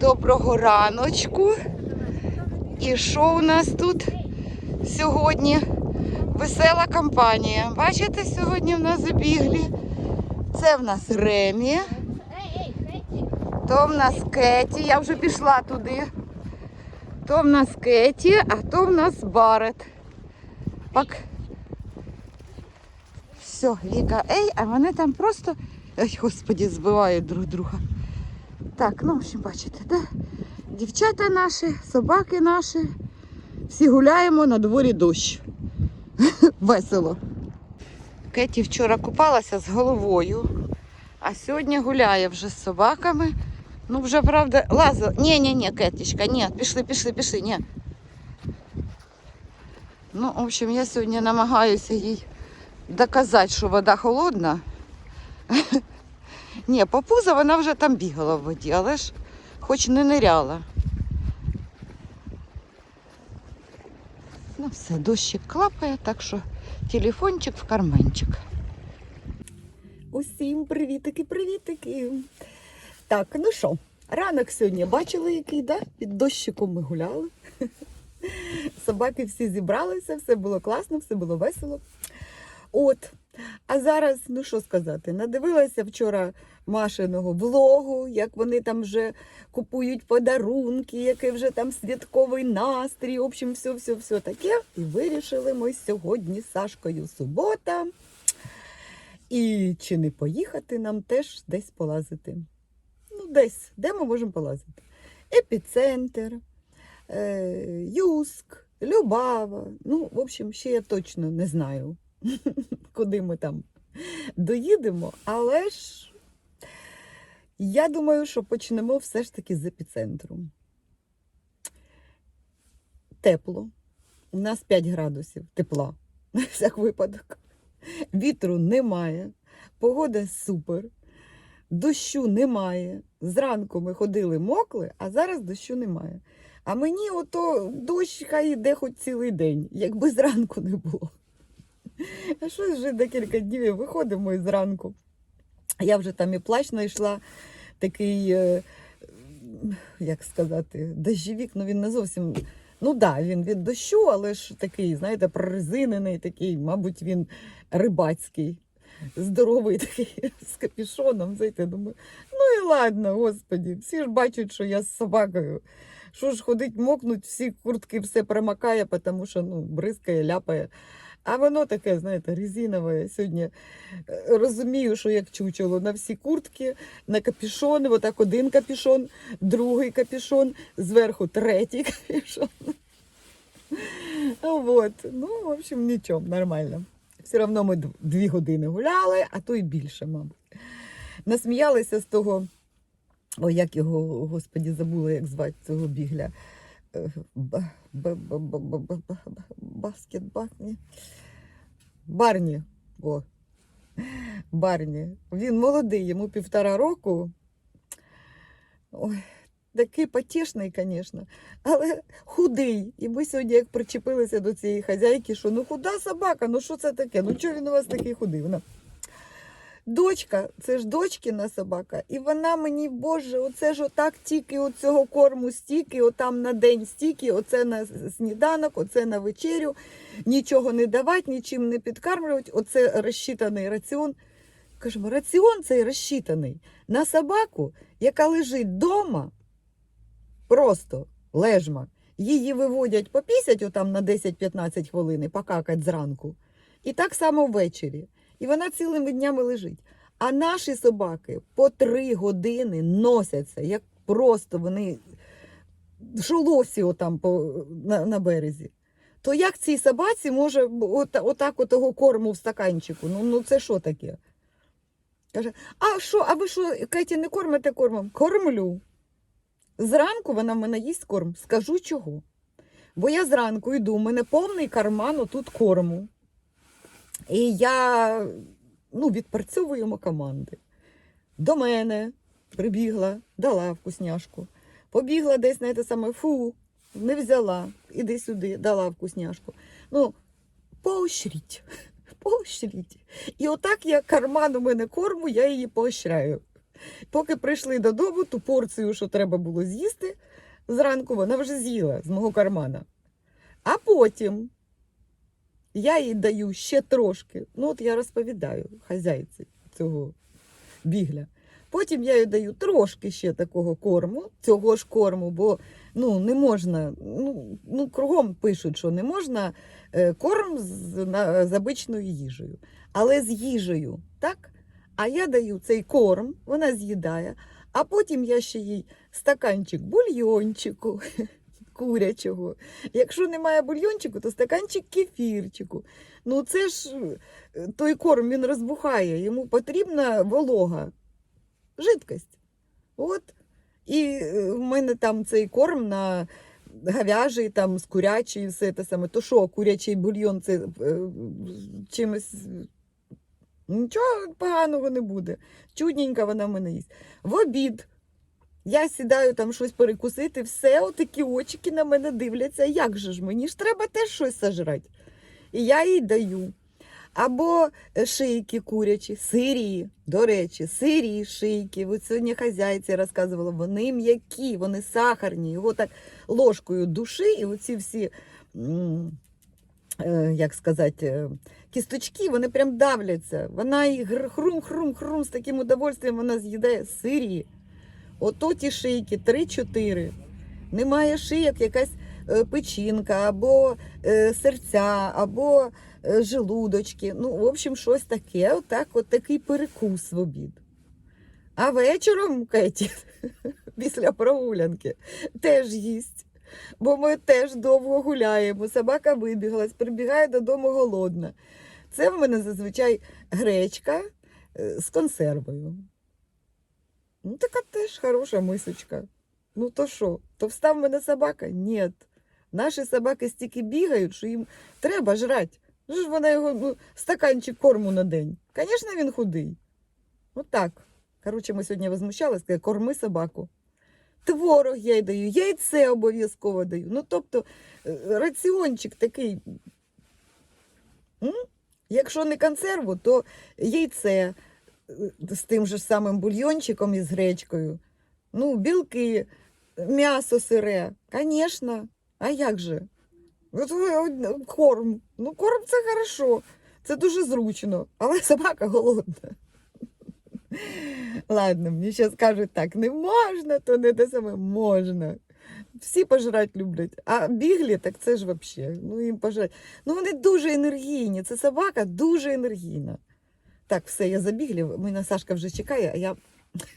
Доброго раночку. І що у нас тут сьогодні? Весела компанія. Бачите, сьогодні в нас забігли. Це в нас Ремі, то в нас Кеті. Я вже пішла туди. То в нас Кеті, а то в нас Барет. Пак. Все, Віка, ей, а вони там просто. Ой, господі, збивають друг друга. Так, ну, в общем, бачите, да? Дівчата наші, собаки наші. Всі гуляємо на дворі дощ. Весело. Кеті вчора купалася з головою, а сьогодні гуляє вже з собаками. Ну, вже правда, лазила. Ні, ні, ні, Кетічка, ні, пішли, пішли, пішли, ні. Ну, в общем, я сьогодні намагаюся їй доказати, що вода холодна. Ні, по пузо вона вже там бігала в воді, але ж хоч не ниряла. Ну все, дощик клапає, так що телефончик в карманчик. Усім привітики, привітики. Так, ну що, ранок сьогодні бачили, який, да? Під дощиком ми гуляли. Собаки всі зібралися, все було класно, все було весело. От. А зараз, ну що сказати, надивилася вчора Машиного влогу, як вони там вже купують подарунки, який вже там святковий настрій. В общем, все, все, все таке. І вирішили ми сьогодні з Сашкою субота. І чи не поїхати нам теж десь полазити? Ну, десь, де ми можемо полазити? Епіцентр, е, Юск, Любава. Ну, в общем, ще я точно не знаю, куди ми там доїдемо, але ж я думаю, що почнемо все ж таки з епіцентру. Тепло. У нас 5 градусів тепла, на всяк випадок. Вітру немає, погода супер, дощу немає. Зранку ми ходили мокли, а зараз дощу немає. А мені ото дощ хай йде хоч цілий день, якби зранку не було. А що вже декілька днів виходимо і зранку. Я вже там і плащ знайшла, такий, е, як сказати, дощовік, ну він не зовсім. Ну да, він від дощу, але ж такий, знаєте, прорезинений, такий, мабуть, він рибацький, здоровий такий з капюшоном. Знаєте, думаю, ну і ладно, господі, всі ж бачать, що я з собакою. Що ж ходить, мокнуть, всі куртки все промакає, тому що ну, бризкає, ляпає. А воно таке, знаєте, резинове. Сьогодні е, розумію, що як чучело на всі куртки, на капюшони, отак один капюшон, другий капюшон, зверху третій капюшон. Вот. Ну, в общем, нічого, нормально. Все одно ми дві години гуляли, а то й більше, мабуть. Насміялися з того, ой, як його, господі, забула, як звати цього бігля баскетбак. Барні. О. Барні. Він молодий, йому півтора року. Ой, Такий потішний, звісно, але худий. І ми сьогодні як причепилися до цієї хазяйки, що ну худа собака, ну що це таке? Ну чого він у вас такий худий? Вона Дочка, це ж дочкина собака, і вона мені, Боже, оце ж отак тільки от цього корму стільки, отам на день стільки, оце на сніданок, оце на вечерю, нічого не давати, нічим не підкармлювати, оце розчитаний раціон. Кажемо, раціон цей розчитаний на собаку, яка лежить вдома, просто лежма. Її виводять попісять отам на 10-15 хвилин, покакать зранку. І так само ввечері. І вона цілими днями лежить. А наші собаки по три години носяться, як просто вони шолосі отам по, на, на березі. То як цій собаці може от, отак от того корму в стаканчику? Ну, ну це що таке? Каже, а що, а ви що, Кеті, не кормите кормом? Кормлю. Зранку вона в мене їсть корм. Скажу чого. Бо я зранку йду, у мене повний карман отут корму. І я ну, відпрацьовуємо команди. До мене прибігла, дала вкусняшку. Побігла десь на те саме, фу, не взяла, іди сюди, дала вкусняшку. Ну, поощріть, поощріть. І отак я карман у мене корму, я її поощряю. Поки прийшли додому, ту порцію, що треба було з'їсти зранку, вона вже з'їла з мого кармана. А потім я їй даю ще трошки. Ну, от я розповідаю хазяйці цього бігля. Потім я їй даю трошки ще такого корму, цього ж корму, бо ну, не можна, ну, ну кругом пишуть, що не можна е, корм з, на, з обичною їжею. Але з їжею, так? А я даю цей корм, вона з'їдає, а потім я ще їй стаканчик бульйончику курячого. Якщо немає бульйончику, то стаканчик кефірчику. Ну це ж е, той корм він розбухає, йому потрібна волога, жидкость. От. І е, в мене там цей корм на говяжий, там з курячий, все те саме. То що, курячий бульйон це е, чимось. Нічого поганого не буде. Чудненька вона в мене їсть. В обід я сідаю там щось перекусити, все, отакі очики на мене дивляться. Як же ж мені ж треба теж щось сожрати. І я їй даю. Або е, шийки курячі, сирі, до речі, сирі шийки. От сьогодні хазяйці розказувала, вони м'які, вони сахарні. Його так ложкою души, і оці всі, е, як сказати, е, кісточки, вони прям давляться. Вона їх хрум-хрум-хрум з таким удовольствием вона з'їдає сирі. Ото ті шийки, 3-4. Немає шийок, якась е, печінка, або е, серця, або е, желудочки. Ну, в общем, щось таке, отак, от такий перекус в обід. А вечором Кеті, після прогулянки, теж їсть. Бо ми теж довго гуляємо. Собака вибіглась, прибігає додому голодна. Це в мене зазвичай гречка з консервою. Ну, така теж хороша мисочка. Ну то що, то встав мене собака? Ні. Наші собаки стільки бігають, що їм треба жрати. Ну ж вона його ну, стаканчик корму на день. Звісно, він худий. Отак. Коротше, ми сьогодні возмущалися, сказали, корми собаку. Творог я й даю, яйце обов'язково даю. Ну, тобто, е, раціончик такий. М? Якщо не консерву, то яйце з тим же самим бульйончиком із гречкою. Ну, білки, м'ясо сире. Звісно. А як же? От корм. Ну, корм це хорошо. Це дуже зручно. Але собака голодна. Ладно, мені ще скажуть так, не можна, то не те саме можна. Всі пожрати люблять. А біглі, так це ж взагалі. Ну, їм пожрати. Ну, вони дуже енергійні. Це собака дуже енергійна. Так, все, я забіглі. Мене Сашка вже чекає, а я,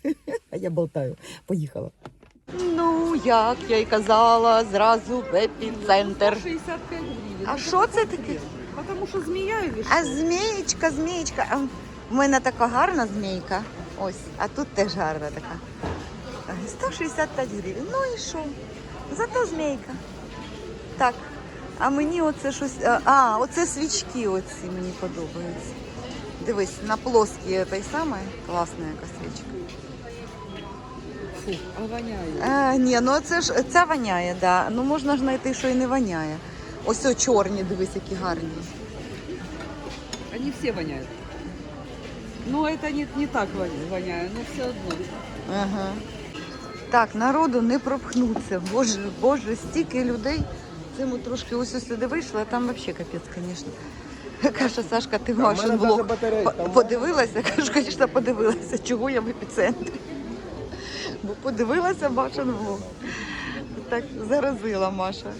а я болтаю. Поїхала. Ну, як я й казала, зразу в епіцентр. 65 гривен. А що це таке? Потому что змея или А змієчка, змієчка. А в мене така гарна змійка. Ось, а тут теж гарна така. 165 гривень. Ну і що? Зато змійка. Так. А мені оце щось. а, А, оце свічки оці мені подобаються. Дивись, на плоскій той самий. Класна яка свічка. Фу, а воняет. А, ні, ну це ж ця воняє, да. Ну можна ж знайти, що і не воняє. Ось о чорні, дивись, які гарні. Они все воняют. Но это не, не так воня- воняет, но все одно. Ага. Так, народу не пропхнуться. Боже, боже, стільки людей. Це ми трошки ось ось сюди вийшли, а там взагалі капець, звісно. Каже, Сашка, ти блог по- подивилася? Кажу, звісно, подивилася, чого я в епіцентрі. Бо подивилася Машин блог. Так заразила Маша.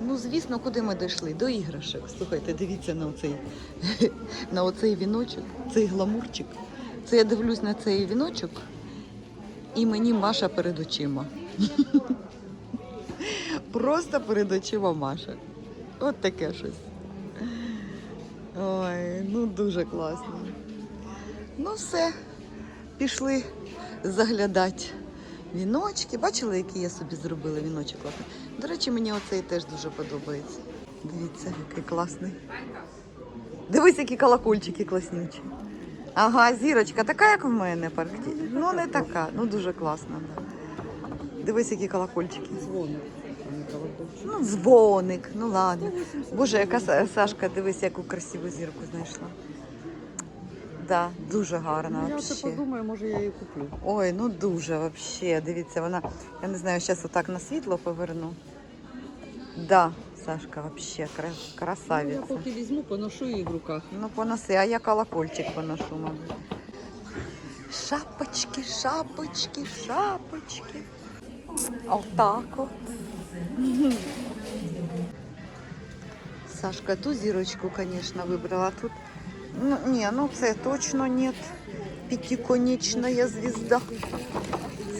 Ну, звісно, куди ми дійшли? До іграшок. Слухайте, дивіться на оцей, на оцей віночок, цей гламурчик. Це я дивлюсь на цей віночок, і мені Маша перед очима. Просто перед очима Маша. От таке щось. Ой, ну дуже класно. Ну все, пішли заглядати віночки. Бачили, які я собі зробила віночок класний? До речі, мені оцей теж дуже подобається. Дивіться, який класний. Дивись, які колокольчики класнючі. Ага, зірочка, така, як в мене паркті. Ну, не така, ну дуже класна. Да. Дивись, які колокольчики. Звон. Ну, дзвоник, ну ладно. Боже, яка Сашка, дивись, яку красиву зірку знайшла. Да, дуже гарна. Ну, я вообще. подумаю, може я її куплю. Ой, ну дуже вообще. Дивіться, вона, я не знаю, зараз отак на світло поверну. Да, Сашка, вообще кра- Ну, я поки візьму, поношу її в руках. Ну, поноси, а я колокольчик поношу, мабуть. Шапочки, шапочки, шапочки. Отак от. Сашка, ту зірочку, звісно, вибрала. Тут, ну, ні, ну це точно нет. П'ятиконечна звізда.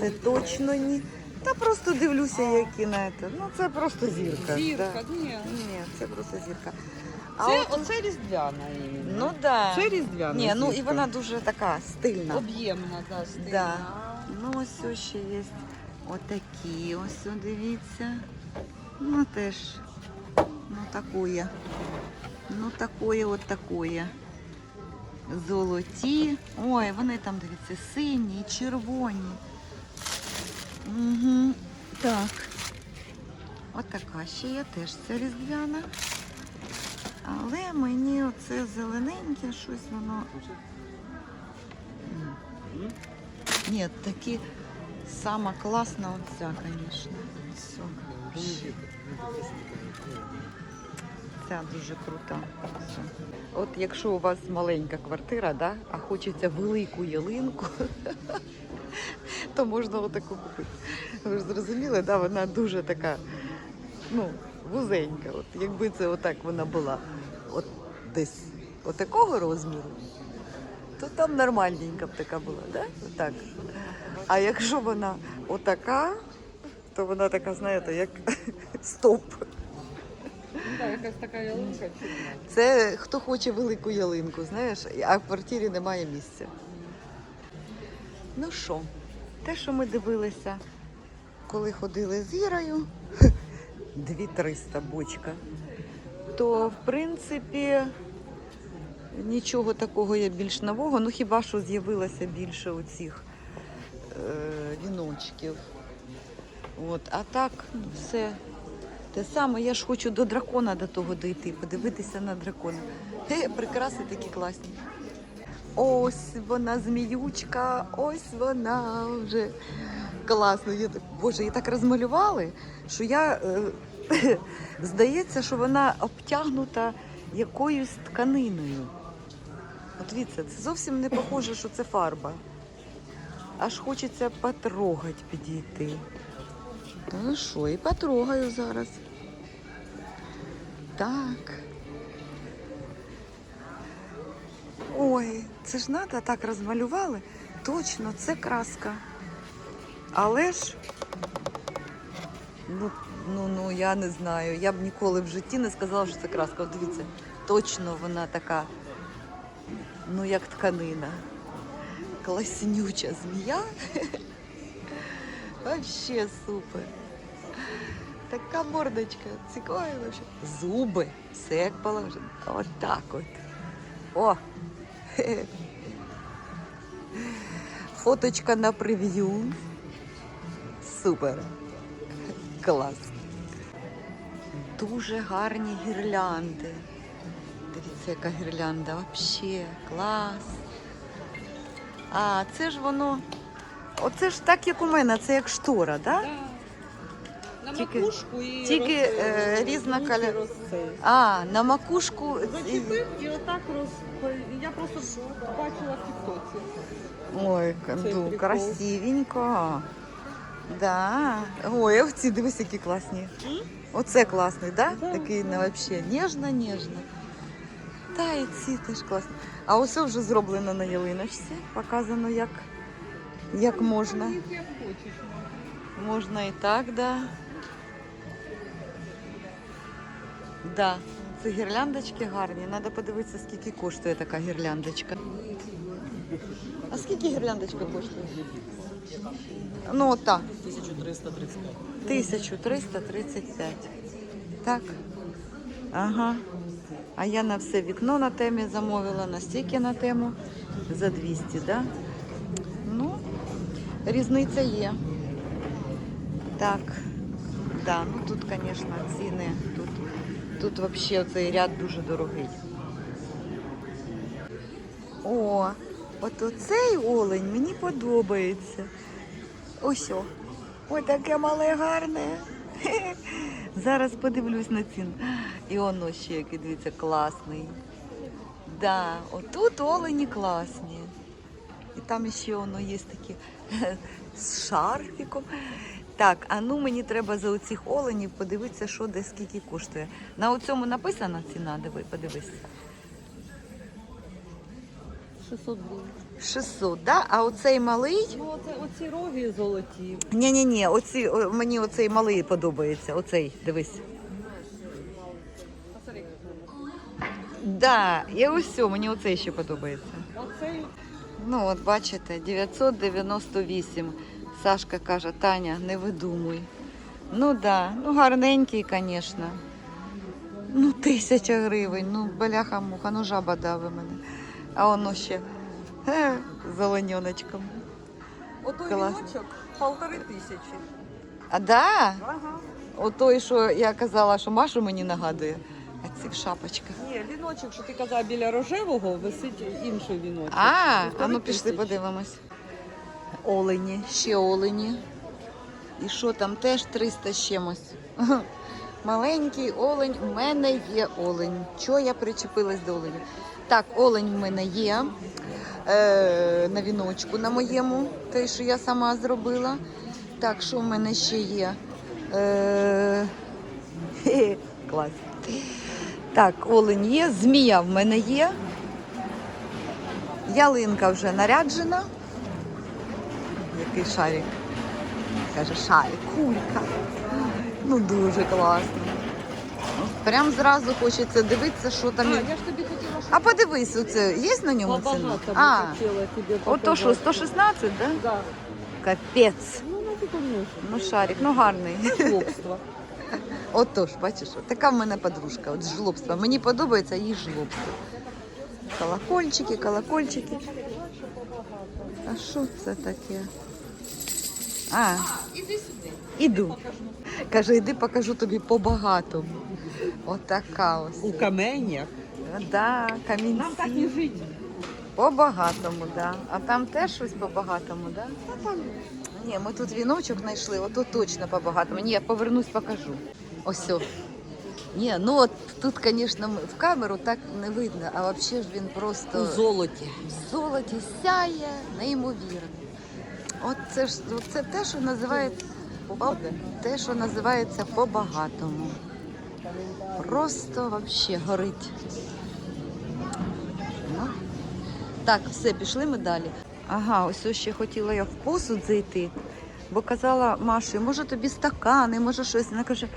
Це точно ні. Та просто дивлюся, які на це. Ну, це просто зірка. Зірка, Да. ні. Ні, це просто зірка. А Це, от- оце різдвяна іменно. Ну да. Це різдвяна Ні, ну і вона дуже така стильна. Об'ємна, да, стильна. Да. Ну ось ще є отакі, ось дивіться. Ну теж, ну такое. Ну такое, от такое. Золоті. Ой, вони там, дивіться, сині, і червоні. Угу. Так. Отака ще є теж це різдвяна. Але мені оце зелененьке щось воно. Ні, такі сама класна оця, звісно. Все. Ця дуже крута. От якщо у вас маленька квартира, да, а хочеться велику ялинку, то можна отаку купити. Ви ж зрозуміли, да, вона дуже така, ну, вузенька. От якби це отак вона була, от десь отакого розміру, то там нормальненька б така була, да? Отак. А якщо вона отака, то вона така, знаєте, як стоп. Да, якась така ялинка. Це хто хоче велику ялинку, знаєш, а в квартирі немає місця. Ну що, те, що ми дивилися, коли ходили з Ірою, 2300 бочка, то в принципі нічого такого є більш нового, ну хіба що з'явилося більше оцих віночків. От, а так, ну, все те саме, я ж хочу до дракона до того дійти, подивитися на дракона. Хе, прикраси такі класні. Ось вона, зміючка, ось вона вже класно. Я, так- Боже, її так розмалювали, що я е, здається, що вона обтягнута якоюсь тканиною. От дивіться, це зовсім не похоже, що це фарба. Аж хочеться потрогати підійти. Та ну що, і потрогаю зараз. Так. Ой, це ж треба так розмалювали. Точно, це краска. Але ж, ну, ну, ну, я не знаю. Я б ніколи в житті не сказала, що це краска. От дивіться, точно вона така, ну, як тканина. Класнюча змія. Вообще супер. Така мордочка, цікава вообще. Зуби, все як положено. От так от. О! Фоточка на прев'ю. Супер. Клас. Дуже гарні гірлянди. Дивіться, яка гірлянда. Вообще клас. А, це ж воно. Оце ж так, як у мене, це як штора, так? Да? На Тільки- макушку і тільки, роз- е, різна каля- А, на макушку. Зачепив і отак роз... Я просто бачила в тіктоці. Ой, ну, прикол. красивенько. Да. Ой, а ці дивись, які класні. Оце класний, да? Да, Такий да. ну, вообще ніжно-ніжно. Та і ці теж класні. А ось вже зроблено на ялиночці. Показано, як, як можна. Можна і так, да. Да. Це гірляндочки гарні. Треба подивитися, скільки коштує така гірляндочка. А скільки гірляндочка коштує? Ну, от так. 1335. 1335. Так. Ага. А я на все вікно на темі замовила, на стільки на тему за 200, да? Ну, різниця є. Так. Да, ну тут, звісно, ціни. Тут, тут взагалі цей ряд дуже дорогий. О, от оцей олень мені подобається. Ось о. Ой, таке мале гарне. Хе-хе. Зараз подивлюсь на ціну. І воно ще який, дивіться, класний. Да, отут олені класні. І там ще воно є такі з шарфіком. Так, а ну мені треба за оцих оленів подивитися, що де скільки коштує. На оцьому написана ціна, диви, подивись. 600 гривень. 600, да? А оцей малий? Ну, оце, оці роги золоті. Ні, ні, ні, оці, о, мені оцей малий подобається. Оцей, дивись. Да, і ось мені оцей ще подобається. Оцей Ну, от бачите, 998. Сашка каже, Таня, не видумуй. Ну да, ну гарненький, звісно. Ну, тисяча гривень, ну бляха муха, ну жаба дави мене. А воно ще з оленьоночком. Отой Клас. віночок полтори тисячі. А да? Ага. Отой, що я казала, що Машу мені нагадує. А ці в шапочках. Ні, віночок, що ти казав біля рожевого, висить інший віночок. А, а ну пішли подивимось. Олені, ще олені. І що там теж 300 з чимось. Маленький олень, у мене є олень. Чого я причепилась до оленя? Так, олень в мене є е, на віночку на моєму, те, що я сама зробила. Так, що в мене ще є? Е, клас. Так, олень є, змія в мене є. Ялинка вже наряджена. Який шарик? Каже, шарик, кулька. Ну дуже класно. Прям зразу хочеться дивитися, що там. А, є. я ж тобі хотіла, А подивись, оце є на ньому ціна? побагато А, хотіла тобі ото що, показати. 116, да? Да. Капець. Ну, ну, ти конечно. Ну, шарик, ну гарний. Хлопство. Отож, бачиш, така в мене подружка, от з жлобства. Мені подобається її жлобство. Колокольчики, колокольчики. А що це таке? А, Іди сюди. іду. Каже, іди покажу тобі по-багатому. Отака ось. У каменях. Да, Нам так камінці. і жити. По-багатому, да. А там теж щось по-багатому, да? Ні, ми тут віночок знайшли, ото точно по-багатому. Ні, я повернусь, покажу. Ось. о. Ні, ну от тут, звісно, в камеру так не видно, а взагалі ж він просто У золоті. в золоті сяє, неймовірно. От це ж от це те, що називається те, що називається по-багатому. Просто вообще горить. Ну. Так, все, пішли ми далі. Ага, ось ще хотіла я в посуд зайти, бо казала Маші, може тобі стакани, може щось. Вона каже: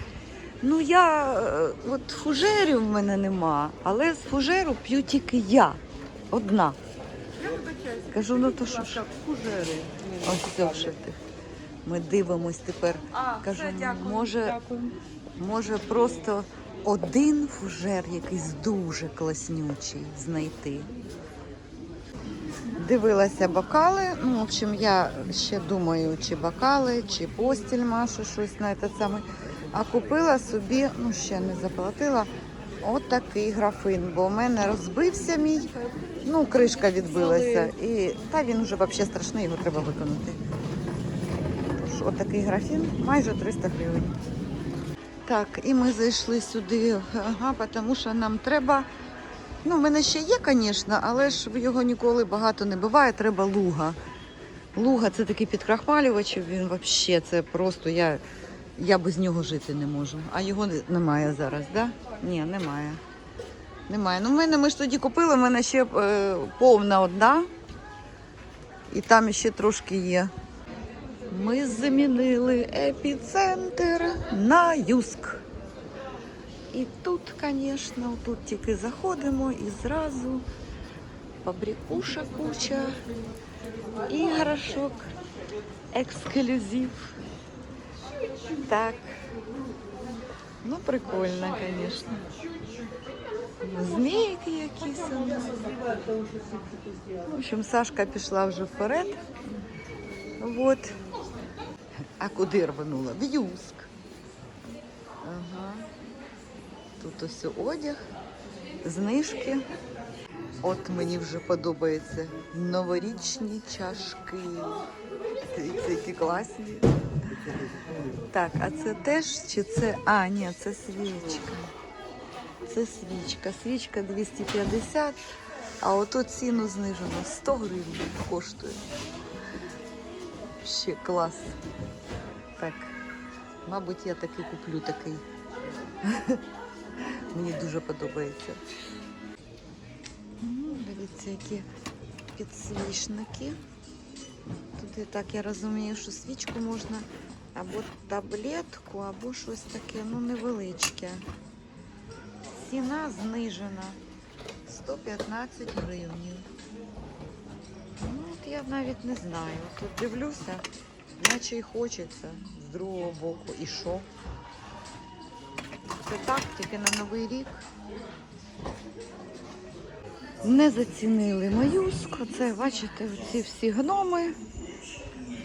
ну я е, от фужерів в мене нема, але з фужеру п'ю тільки я. Одна. Кажу, ну то що ж, Фужери. ось все вже ти. Ми дивимось тепер. А, Кажу, все, дякую. може- дякую. Може, просто один фужер якийсь дуже класнючий знайти. Дивилася бокали. Ну, в общем, я ще думаю, чи бокали, чи постіль Машу щось на те саме. А купила собі, ну ще не заплатила, отакий графин, бо в мене розбився мій, ну, кришка відбилася. І, та він вже взагалі страшний, його треба виконати. Отакий графін, майже 300 гривень. Так, і ми зайшли сюди, ага, тому що нам треба. Ну, в мене ще є, звісно, але ж його ніколи багато не буває, треба луга. Луга це такий підкрахмалювач, він взагалі це просто я, я без нього жити не можу. А його немає зараз, так? Да? Ні, немає. Немає. Ну, в мене ми ж тоді купили, в мене ще е, повна одна. І там ще трошки є. Ми замінили епіцентр на Юск. І тут, звісно, тут тільки заходимо і зразу фабрикуша куча, іграшок, ексклюзив. Так. Ну, прикольно, звісно. Змійки якісь. В общем, Сашка пішла вже вперед. Вот. А куди рванула? В Юск. Ага. Тут ось одяг, знижки. От мені вже подобається. Новорічні чашки. Дивіться, які класні. Так, а це теж чи це. А, ні, це свічка. Це свічка. Свічка 250, а ото ціну знижено 100 гривень коштує. Ще клас. Так, мабуть, я таки куплю такий. Мені дуже подобається. Дивіться, які підсвічники. Тут, так я розумію, що свічку можна або таблетку, або щось таке, ну невеличке. Ціна знижена 115 гривень. Я навіть не знаю. Тут дивлюся, наче й хочеться з другого боку. І що? Це так, тільки на Новий рік. Не зацінили маюску. Це, бачите, ці всі гноми.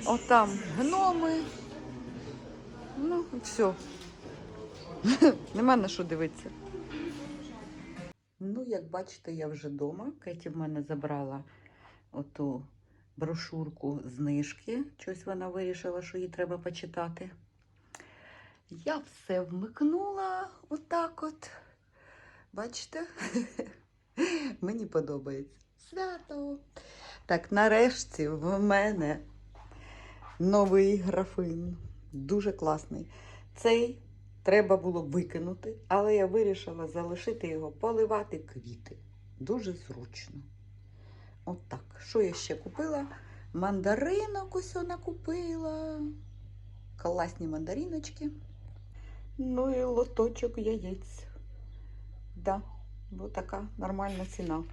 Отам гноми. Ну, все. Нема на що дивитися. Ну, як бачите, я вже вдома. Кеті в мене забрала оту брошурку знижки. Щось вона вирішила, що їй треба почитати. Я все вмикнула отак от. Бачите? Мені подобається. Свято. Так, нарешті в мене новий графин. Дуже класний. Цей треба було викинути, але я вирішила залишити його, поливати квіти. Дуже зручно. Отак. Що я ще купила? Мандаринок ось вона купила. Класні мандариночки. Ну і лоточок яєць. Да, бо така нормальна ціна.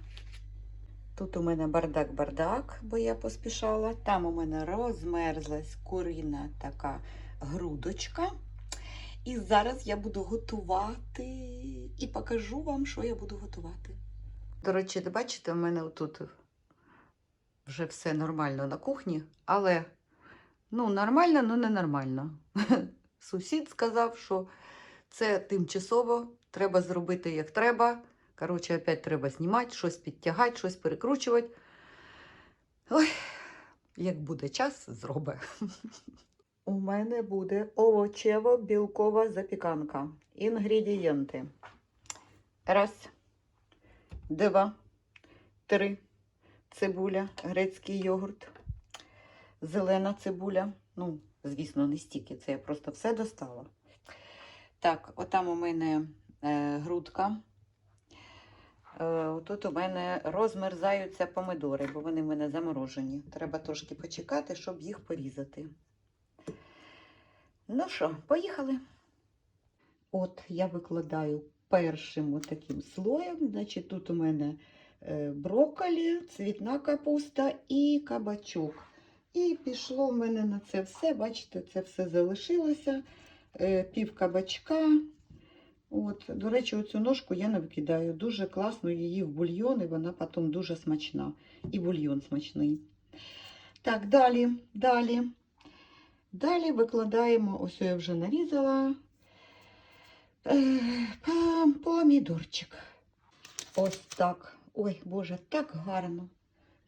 Тут у мене бардак-бардак, бо я поспішала. Там у мене розмерзлась курина така грудочка. І зараз я буду готувати і покажу вам, що я буду готувати. До речі, бачите, у мене тут вже все нормально на кухні, але ну, нормально, але не нормально. Сусід сказав, що це тимчасово, треба зробити як треба. Коротше, опять треба знімати, щось підтягати, щось перекручувати. Ой, як буде час, зроби. У мене буде овочево-білкова запіканка. Інгредієнти. Раз, два, три. Цибуля, грецький йогурт, зелена цибуля. Ну, звісно, не стільки, це я просто все достала. Так, отам у мене е, грудка. Е, тут у мене розмерзаються помидори, бо вони в мене заморожені. Треба трошки почекати, щоб їх порізати. Ну що, поїхали. От я викладаю першим отаким слоєм. Значить, тут у мене брокколі, цвітна капуста і кабачок. І пішло в мене на це все. Бачите, це все залишилося. Е, Пів кабачка. От, До речі, оцю ножку я не викидаю. Дуже класно її в бульйон, і вона потім дуже смачна. І бульйон смачний. Так, далі, далі. Далі викладаємо, ось я вже нарізала е, помідорчик. Ось так. Ой, Боже, так гарно.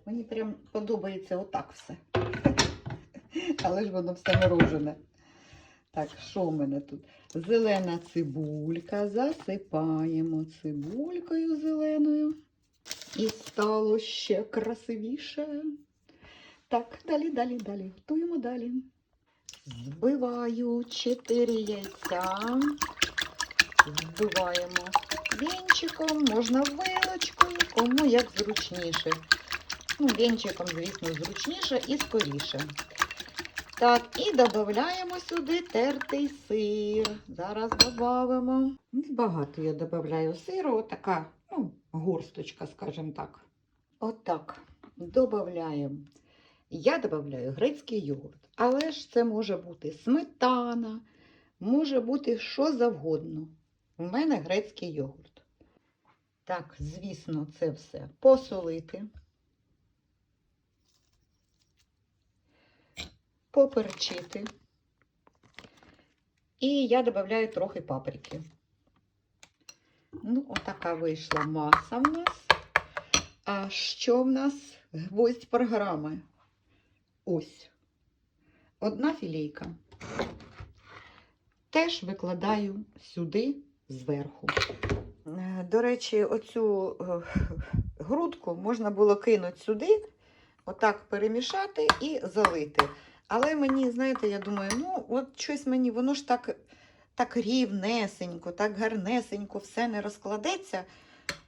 Мені прям подобається отак все. Але ж воно все морожене. Так, що в мене тут? Зелена цибулька. Засипаємо цибулькою зеленою. І стало ще красивіше. Так, далі, далі, далі. Готуємо далі. Збиваю 4 яйця. Збиваємо вінчиком, можна вилочкою, кому як зручніше. Ну, вінчиком, звісно, зручніше і скоріше. Так, і додаємо сюди тертий сир. Зараз додамо. Небагато я додаю сиру, отака, ну, горсточка, скажімо так. Отак. Додаємо. Я додаю грецький йогурт, але ж це може бути сметана, може бути що завгодно. У мене грецький йогурт. Так, звісно, це все посолити. Поперчити. І я додаю трохи паприки. Ну, отака вийшла маса в нас. А що в нас гвоздь програми? Ось. Одна філійка. Теж викладаю сюди зверху. До речі, оцю е, грудку можна було кинути сюди, отак перемішати і залити. Але мені, знаєте, я думаю, ну, от щось мені, воно ж так, так рівнесенько, так гарнесенько, все не розкладеться,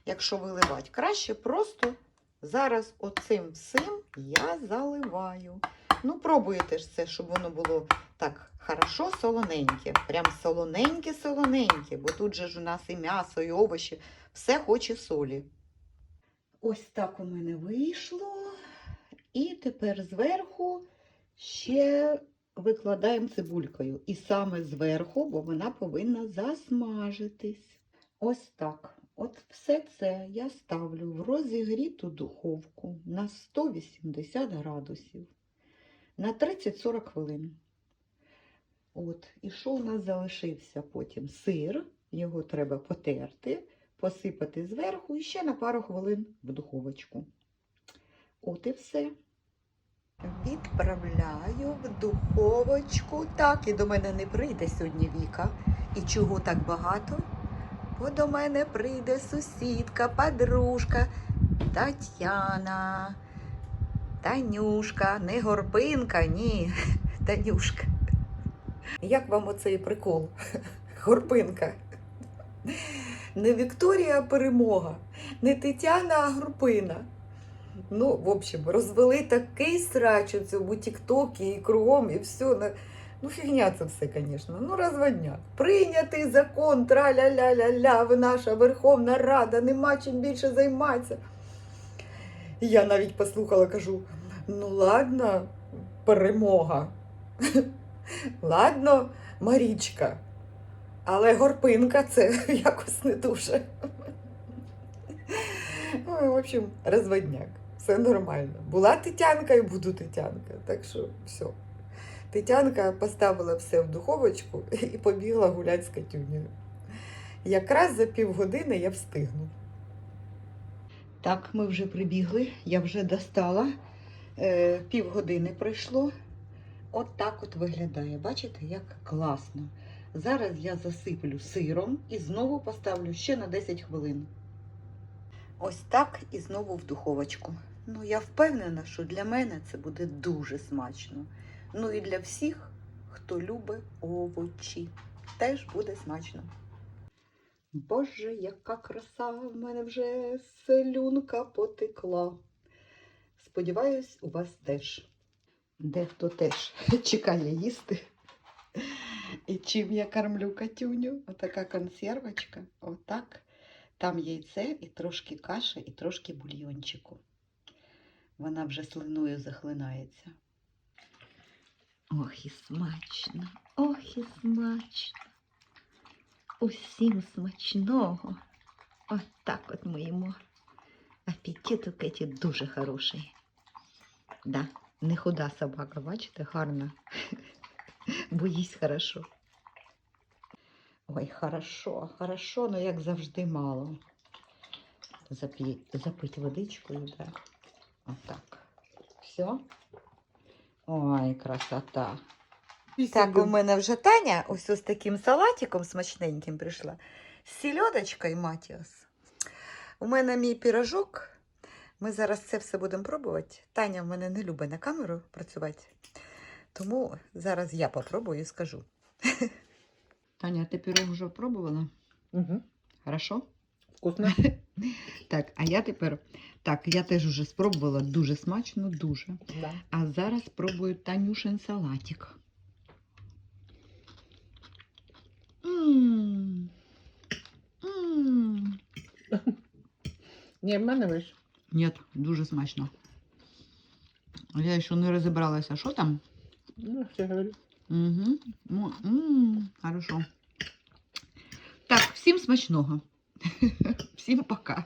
якщо виливати. Краще просто зараз оцим всім я заливаю. Ну, пробуйте ж це, щоб воно було так хорошо солоненьке. Прям солоненьке-солоненьке, бо тут же ж у нас і м'ясо, і овочі, все хоче солі. Ось так у мене вийшло. І тепер зверху ще викладаємо цибулькою. І саме зверху, бо вона повинна засмажитись. Ось так. От все це я ставлю в розігріту духовку на 180 градусів на 30-40 хвилин. От, і що у нас залишився потім? Сир, його треба потерти, посипати зверху і ще на пару хвилин в духовочку. От і все. Відправляю в духовочку. Так, і до мене не прийде сьогодні Віка. І чого так багато? Бо до мене прийде сусідка, подружка Тетяна. Танюшка, не горпинка, ні, Танюшка. Як вам оцей прикол? Горпинка. Не Вікторія перемога, не Тетяна, а Горпина. Ну, в общем, розвели такий срач у цьому тіктокі і кругом, і все. Ну, фігня це все, звісно. Ну, розводняк. Прийнятий закон, тра-ля-ля-ля-ля, ви наша Верховна Рада, нема чим більше займатися. Я навіть послухала, кажу: ну ладно, перемога. Ладно, Марічка. Але горпинка це якось не дуже. Ой, в общем, розводняк. Все нормально. Була Тетянка і буду Тетянка. Так що все. Тетянка поставила все в духовочку і побігла гуляти з Катюнею. Якраз за півгодини я встигну. Так, ми вже прибігли, я вже достала. Е, півгодини пройшло. От так от виглядає. Бачите, як класно. Зараз я засиплю сиром і знову поставлю ще на 10 хвилин. Ось так і знову в духовочку. Ну, я впевнена, що для мене це буде дуже смачно. Ну і для всіх, хто любить овочі, теж буде смачно. Боже, яка краса! В мене вже селюнка потекла. Сподіваюсь, у вас теж. Дехто теж чекає їсти. І чим я кормлю Катюню? Отака консервочка. Отак. Там яйце і трошки каші, і трошки бульйончику. Вона вже слиною захлинається. Ох, і смачно, ох, і смачно. Усім смачного. От так от ми їмо. Апетит у Кеті дуже хороший. Да, не худа собака, бачите, гарна. Бо їсть хорошо. Ой, хорошо, хорошо, ну як завжди мало. Запі... Запить водичкою, да. Отак. Все. Ой, красота. Так, у мене вже Таня ось з таким салатиком смачненьким прийшла. З сільодочкою Матіос. У мене мій пірожок. Ми зараз це все будемо пробувати. Таня в мене не любить на камеру працювати. Тому зараз я попробую і скажу. Таня, ти пірог вже пробувала? Угу. Хорошо? Вкусно. Так, а я тепер. Так, я теж вже спробувала дуже смачно, дуже. Да. А зараз спробую Танюшин салатик. М. М. Ні, в мене вийшло. Ні, дуже смачно. Я ще не розібралася, що там. Ну, все говорю. Угу. Ну, м, хорошо. Так, всім смачного. Всім пока.